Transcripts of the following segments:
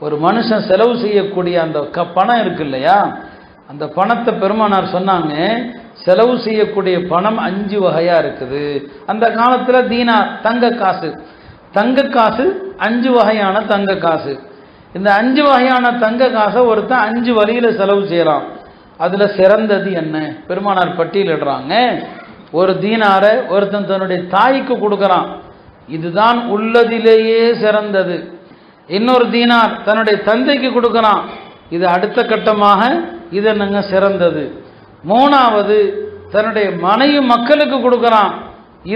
ஒரு மனுஷன் செலவு செய்யக்கூடிய அந்த க பணம் இருக்கு இல்லையா அந்த பணத்தை பெருமானார் சொன்னாங்க செலவு செய்யக்கூடிய பணம் அஞ்சு வகையாக இருக்குது. அந்த காலத்தில் தீனார் தங்க காசு. தங்க காசு அஞ்சு வகையான தங்க காசு. இந்த அஞ்சு வகையான தங்க காசை ஒருத்தன் அஞ்சு வழியில் செலவு செய்கிறான் அதில் சிறந்தது என்ன? பெருமானார் பட்டியலிடுறாங்க. ஒரு தீனாரை ஒருத்தன் தன்னுடைய தாய்க்கு கொடுக்குறான் இதுதான் உள்ளதிலேயே சிறந்தது. இன்னொரு தீனார் தன்னுடைய தந்தைக்கு கொடுக்கலாம். இது அடுத்த கட்டமாக இது என்னங்க சிறந்தது. மூணாவது தன்னுடைய மனைவி மக்களுக்கு கொடுக்கலாம்.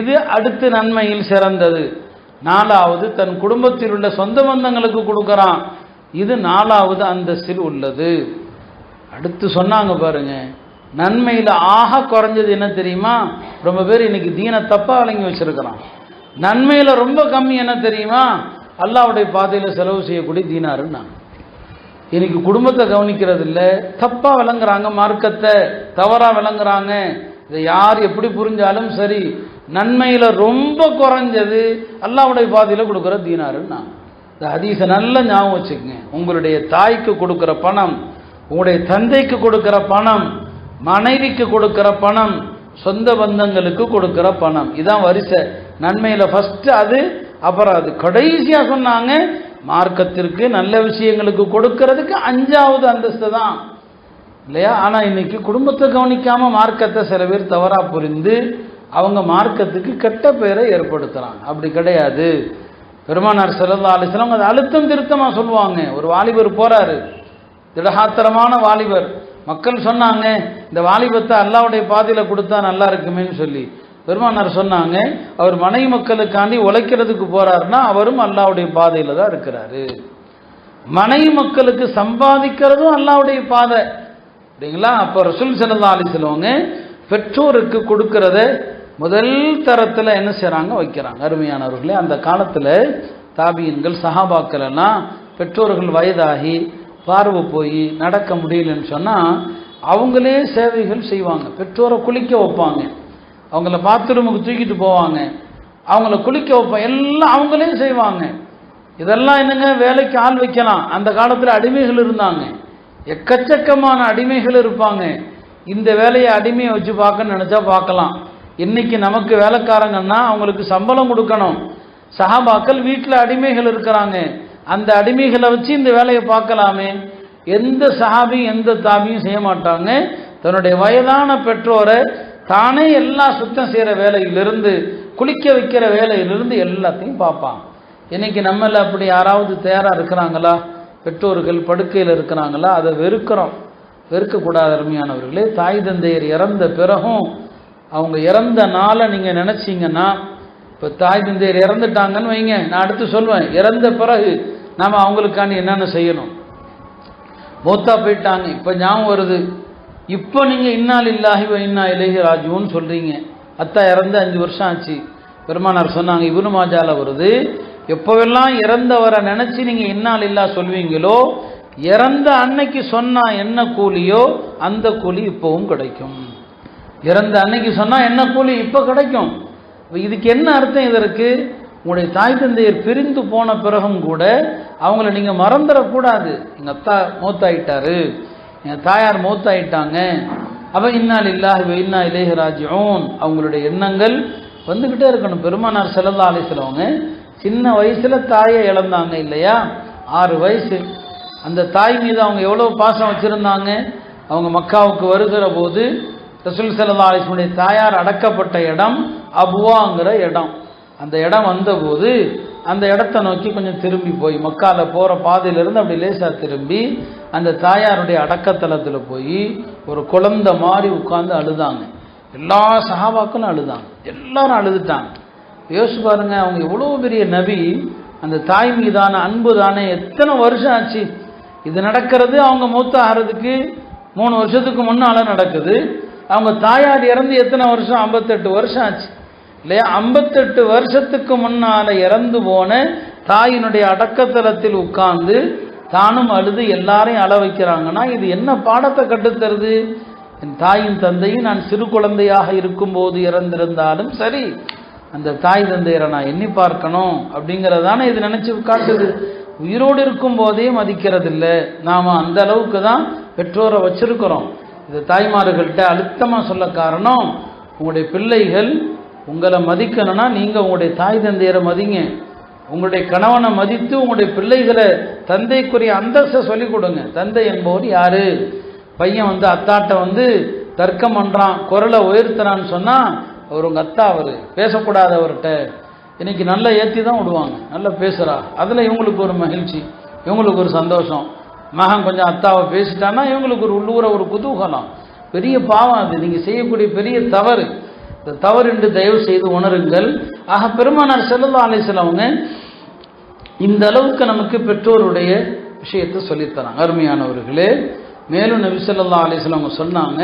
இது அடுத்து நன்மையில் சிறந்தது. நாலாவது தன் குடும்பத்தில் உள்ள சொந்த பந்தங்களுக்கு கொடுக்கறான் இது நாலாவது அந்தஸ்தில் உள்ளது. அடுத்து சொன்னாங்க பாருங்க. நன்மையில் ஆக குறைஞ்சது என்ன தெரியுமா? ரொம்ப பேர் இன்னைக்கு தீன தப்பாக விளங்கி வச்சிருக்கிறான். நன்மையில் ரொம்ப கம்மி என்ன தெரியுமா? அல்லாவுடைய பாதையில் செலவு செய்யக்கூடிய தீனாருன்னா இன்னைக்கு குடும்பத்தை கவனிக்கிறது இல்லை தப்பாக விளங்குறாங்க மார்க்கத்தை தவறாக விளங்குறாங்க. இதை யார் எப்படி புரிஞ்சாலும் சரி நன்மையில் ரொம்ப குறைஞ்சது அல்லாவுடைய பாதையில் கொடுக்குற தீனாருன்னா இந்த ஹதீஸை நல்ல ஞாபகம் வச்சுக்கங்க. உங்களுடைய தாய்க்கு கொடுக்குற பணம் உங்களுடைய தந்தைக்கு கொடுக்குற பணம் மனைவிக்கு கொடுக்குற பணம் சொந்த பந்தங்களுக்கு கொடுக்குற பணம். இதான் வரிசை. நன்மையில் ஃபஸ்ட்டு அது அப்புறம் அது கடைசியாக சொன்னாங்க மார்க்கத்திற்கு நல்ல விஷயங்களுக்கு கொடுக்கறதுக்கு அஞ்சாவது அந்தஸ்து தான். இல்லையா? ஆனால் இன்னைக்கு குடும்பத்தை கவனிக்காமல் மார்க்கத்தை சில பேர் தவறாக புரிந்து அவங்க மார்க்கத்துக்கு கெட்ட பெயரை ஏற்படுத்துகிறாங்க அப்படி கிடையாது. பெருமானார் செல்லல்லா அலிஸ்லாம் அது அழுத்தம் திருத்தமாக சொல்லுவாங்க. ஒரு வாலிபர் போகிறாரு திடகாத்திரமான வாலிபர். மக்கள் சொன்னாங்க இந்த வாலிபத்தை அல்லாவுடைய பாதையில் கொடுத்தா நல்லா இருக்குமேன்னு சொல்லி. பெருமானார் சொன்னாங்க அவர் மனை மக்களுக்காண்டி உழைக்கிறதுக்கு போறாருன்னா அவரும் அல்லாவுடைய பாதையில் தான் இருக்கிறாரு. மனை மக்களுக்கு சம்பாதிக்கிறதும் அல்லாவுடைய பாதை. அப்படிங்களா அப்போ ரசூல் சல்லா அலி சொல்லுவாங்க பெற்றோருக்கு கொடுக்கறத முதல் தரத்தில் என்ன செய்கிறாங்க வைக்கிறாங்க. அருமையானவர்களே அந்த காலத்தில் தாபியன்கள் சஹாபாக்கள் எல்லாம் பெற்றோர்கள் வயதாகி பார்வை போய் நடக்க முடியலன்னு சொன்னால் அவங்களே சேவைகள் செய்வாங்க. பெற்றோரை குளிக்க வைப்பாங்க. அவங்கள பாத்ரூமுக்கு தூக்கிட்டு போவாங்க. அவங்கள குளிக்க வைப்பாங்க எல்லாம் அவங்களே செய்வாங்க. இதெல்லாம் என்னங்க வேலைக்கு ஆள் வைக்கலாம். அந்த காலத்தில் அடிமைகள் இருந்தாங்க. எக்கச்சக்கமான அடிமைகள் இருப்பாங்க. இந்த வேலையை அடிமையை வச்சு பார்க்க நினச்சா பார்க்கலாம். இன்னைக்கு நமக்கு வேலைக்காரங்கன்னா அவங்களுக்கு சம்பளம் கொடுக்கணும். சஹாபாக்கள் வீட்டில் அடிமைகள் இருக்கிறாங்க. அந்த அடிமைகளை வச்சு இந்த வேலையை பார்க்கலாமே. எந்த சஹாபியும் எந்த தாபியும் செய்ய மாட்டாங்க. தன்னுடைய வயதான பெற்றோரை தானே எல்லா சுத்தம் செய்கிற வேலையிலிருந்து குளிக்க வைக்கிற வேலையிலிருந்து எல்லாத்தையும் பார்ப்பான். இன்னைக்கு நம்மள அப்படி யாராவது தயாராக இருக்கிறாங்களா? பெற்றோர்கள் படுக்கையில் இருக்கிறாங்களா? அதை வெறுக்கிறோம். வெறுக்கக்கூடாத அருமையானவர்களே. தாய் தந்தையர் இறந்த பிறகும் அவங்க இறந்த நாளை நீங்கள் நினச்சிங்கன்னா இப்போ தாய் தந்தையர் இறந்துட்டாங்கன்னு வைங்க. நான் அடுத்து சொல்வேன். இறந்த பிறகு நாம் அவங்களுக்காண்டி என்னென்ன செய்யணும்? மூத்தா போயிட்டாங்க. இப்போ ஞாபகம் வருது. இப்போ நீங்கள் இன்னால் இல்லாஹி இன்னா இலகி ராஜுன்னு சொல்கிறீங்க அத்தா இறந்து அஞ்சு வருஷம் ஆச்சு. பெருமானார் சொன்னாங்க இவனு மாஜால வருது. எப்போவெல்லாம் இறந்தவரை நினச்சி நீங்கள் இன்னால் இல்லா சொல்வீங்களோ இறந்த அன்னைக்கு சொன்னால் என்ன கூலியோ அந்த கூலி இப்போவும் கிடைக்கும். இறந்த அன்னைக்கு சொன்னால் என்ன கூலி இப்போ கிடைக்கும். இதுக்கு என்ன அர்த்தம் இதற்கு? உங்களுடைய தாய் தந்தையர் பிரிந்து போன பிறகும் கூட அவங்கள நீங்கள் மறந்துடக்கூடாது. எங்கள் அத்தா மூத்தாயிட்டாரு. எங்கள் தாயார் மூத்தாயிட்டாங்க. அப்போ இன்னால் இல்லாஹி இன்னா இலேஹி அவங்களுடைய எண்ணங்கள் வந்துக்கிட்டே இருக்கணும். பெருமானார் செல்லல்லா அலிஸ்லவங்க சின்ன வயசில் தாயை இழந்தாங்க இல்லையா? ஆறு வயசு. அந்த தாய் மீது அவங்க எவ்வளோ பாசம் வச்சுருந்தாங்க? அவங்க மக்காவுக்கு வருகிற போது ரசூல் சல்லா அலிஸ்முடைய தாயார் அடக்கப்பட்ட இடம் அபுவாங்கிற இடம். அந்த இடம் வந்தபோது அந்த இடத்த நோக்கி கொஞ்சம் திரும்பி போய் மக்கால போகிற பாதையிலிருந்து அப்படி லேசாக திரும்பி அந்த தாயாருடைய அடக்கத்தலத்தில் போய் ஒரு குழந்த மாதிரி உட்காந்து அழுதாங்க. எல்லா சஹாபாக்களும் அழுதாங்க. எல்லாரும் அழுதுட்டாங்க. யோசிச்சு பாருங்க அவங்க எவ்வளோ பெரிய நபி. அந்த தாய் மீதான அன்பு தானே. எத்தனை வருஷம் ஆச்சு? இது நடக்கிறது அவங்க மூத்த ஆகிறதுக்கு மூணு வருஷத்துக்கு முன்னால் நடக்குது. அவங்க தாயார் இறந்து எத்தனை வருஷம்? ஐம்பத்தெட்டு வருஷம் ஆச்சு. இல்லையா? ஐம்பத்தெட்டு வருஷத்துக்கு முன்னால் இறந்து போன தாயினுடைய அடக்கத்தலத்தில் உட்கார்ந்து தானும் அழுது எல்லாரையும் அழ வைக்கிறாங்கன்னா இது என்ன பாடத்தை கட்டுத்தருது? என் தாயின் தந்தையும் நான் சிறு குழந்தையாக இருக்கும்போது இறந்திருந்தாலும் சரி அந்த தாய் தந்தையரை நான் எண்ணி பார்க்கணும் அப்படிங்கிறதானே இது நினச்சி காட்டுது. உயிரோடு இருக்கும் போதே மதிக்கிறதில்ல. நாம் அந்த அளவுக்கு தான் பெற்றோரை வச்சிருக்கிறோம். இது தாய்மார்கள்ட்ட அழுத்தமாக சொல்ல காரணம் உங்களுடைய பிள்ளைகள் உங்களை மதிக்கணும்னா நீங்கள் உங்களுடைய தாய் தந்தையரை மதிங்க. உங்களுடைய கணவனை மதித்து உங்களுடைய பிள்ளைகளை தந்தைக்குரிய அந்தஸ்தை சொல்லிக் கொடுங்க. தந்தை என்பவர் யார்? பையன் வந்து அத்தாட்ட வந்து தர்க்கம் பண்ணுறான் குரலை உயர்த்துறான்னு சொன்னால் அவர் உங்கள் அத்தா அவர். பேசக்கூடாது அவர்கிட்ட இன்றைக்கி நல்லா ஏற்றி தான் விடுவாங்க. நல்லா பேசுகிறா அதில் இவங்களுக்கு ஒரு மகிழ்ச்சி இவங்களுக்கு ஒரு சந்தோஷம். மகன் கொஞ்சம் அத்தாவை பேசிட்டான்னா இவங்களுக்கு ஒரு உள்ளூர ஒரு குதூகலம். பெரிய பாவம் அது. நீங்கள் செய்யக்கூடிய பெரிய தவறு. தவறு என்று தயவு செய்து உணருங்கள். ஆக பெருமானார் செல்லல்லா அவங்க இந்த அளவுக்கு நமக்கு பெற்றோருடைய விஷயத்தை சொல்லித்தராங்க. அருமையானவர்களே மேலும் நபி ஸல்லல்லாஹு அலைஹி அவங்க சொன்னாங்க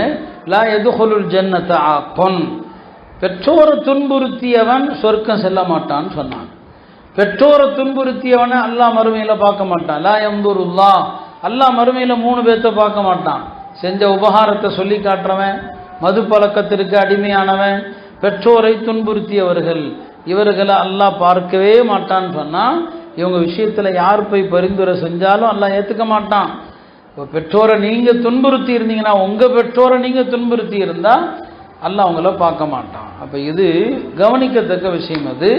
லா எதுஹுலுல் ஜன்னத பொன் பெற்றோரை துன்புறுத்தியவன் சொர்க்கம் செல்ல மாட்டான்னு சொன்னாங்க. பெற்றோரை துன்புறுத்தியவனை அல்லாஹ் மறுமையில் பார்க்க மாட்டான். லா எம்புருல்லா அல்லாஹ் மறுமையில் மூணு பேர்த்த பார்க்க மாட்டான். செஞ்ச உபகாரத்தை சொல்லி காட்டுறவன் மது பழக்கத்திற்கு அடிமையானவன் பெற்றோரை துன்புறுத்தியவர்கள் இவர்களை அல்லாஹ் பார்க்கவே மாட்டான்னு சொன்னால் இவங்க விஷயத்தில் யார் போய் பரிந்துரை செஞ்சாலும் அல்லாஹ் ஏற்றுக்க மாட்டான். இப்போ பெற்றோரை நீங்கள் துன்புறுத்தி இருந்தீங்கன்னா உங்கள் பெற்றோரை நீங்கள் துன்புறுத்தி இருந்தால் அல்லாஹ் அவங்கள பார்க்க மாட்டான். அப்போ இது கவனிக்கத்தக்க விஷயம் அது.